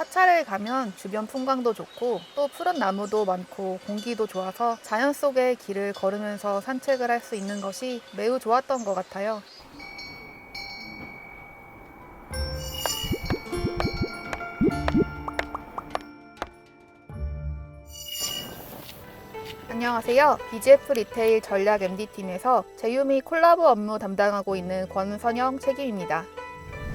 사찰에 가면 주변 풍광도 좋고 또 푸른 나무도 많고 공기도 좋아서 자연 속의 길을 걸으면서 산책을 할 수 있는 것이 매우 좋았던 것 같아요. 안녕하세요. BGF 리테일 전략 MD팀에서 제휴미 콜라보 업무 담당하고 있는 권선영 책임입니다.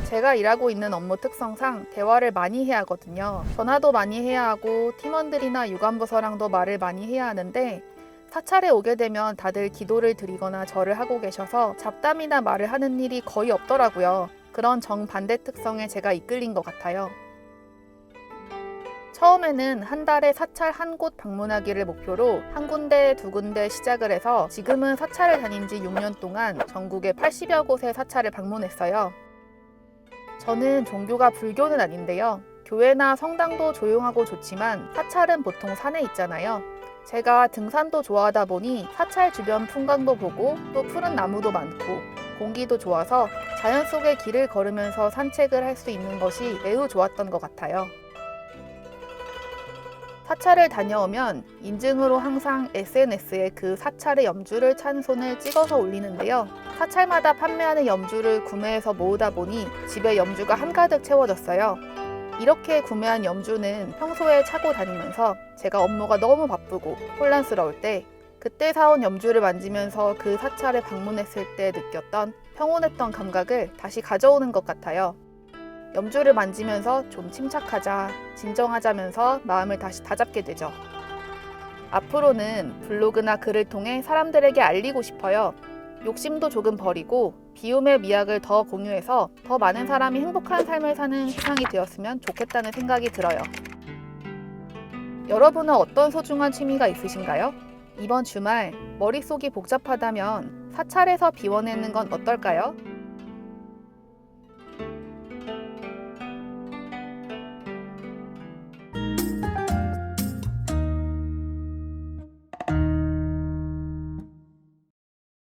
제가 일하고 있는 업무 특성상 대화를 많이 해야 하거든요. 전화도 많이 해야 하고 팀원들이나 유관부서랑도 말을 많이 해야 하는데 사찰에 오게 되면 다들 기도를 드리거나 절을 하고 계셔서 잡담이나 말을 하는 일이 거의 없더라고요. 그런 정반대 특성에 제가 이끌린 것 같아요. 처음에는 한 달에 사찰 한 곳 방문하기를 목표로 한 군데, 두 군데 시작을 해서 지금은 사찰을 다닌 지 6년 동안 전국의 80여 곳의 사찰을 방문했어요. 저는 종교가 불교는 아닌데요. 교회나 성당도 조용하고 좋지만 사찰은 보통 산에 있잖아요. 제가 등산도 좋아하다 보니 사찰 주변 풍광도 보고 또 푸른 나무도 많고 공기도 좋아서 자연 속의 길을 걸으면서 산책을 할 수 있는 것이 매우 좋았던 것 같아요. 사찰을 다녀오면 인증으로 항상 SNS에 그 사찰의 염주를 찬 손을 찍어서 올리는데요. 사찰마다 판매하는 염주를 구매해서 모으다 보니 집에 염주가 한가득 채워졌어요. 이렇게 구매한 염주는 평소에 차고 다니면서 제가 업무가 너무 바쁘고 혼란스러울 때 그때 사온 염주를 만지면서 그 사찰에 방문했을 때 느꼈던 평온했던 감각을 다시 가져오는 것 같아요. 염주를 만지면서 좀 침착하자, 진정하자면서 마음을 다시 다잡게 되죠. 앞으로는 블로그나 글을 통해 사람들에게 알리고 싶어요. 욕심도 조금 버리고 비움의 미학을 더 공유해서 더 많은 사람이 행복한 삶을 사는 세상이 되었으면 좋겠다는 생각이 들어요. 여러분은 어떤 소중한 취미가 있으신가요? 이번 주말 머릿속이 복잡하다면 사찰에서 비워내는 건 어떨까요?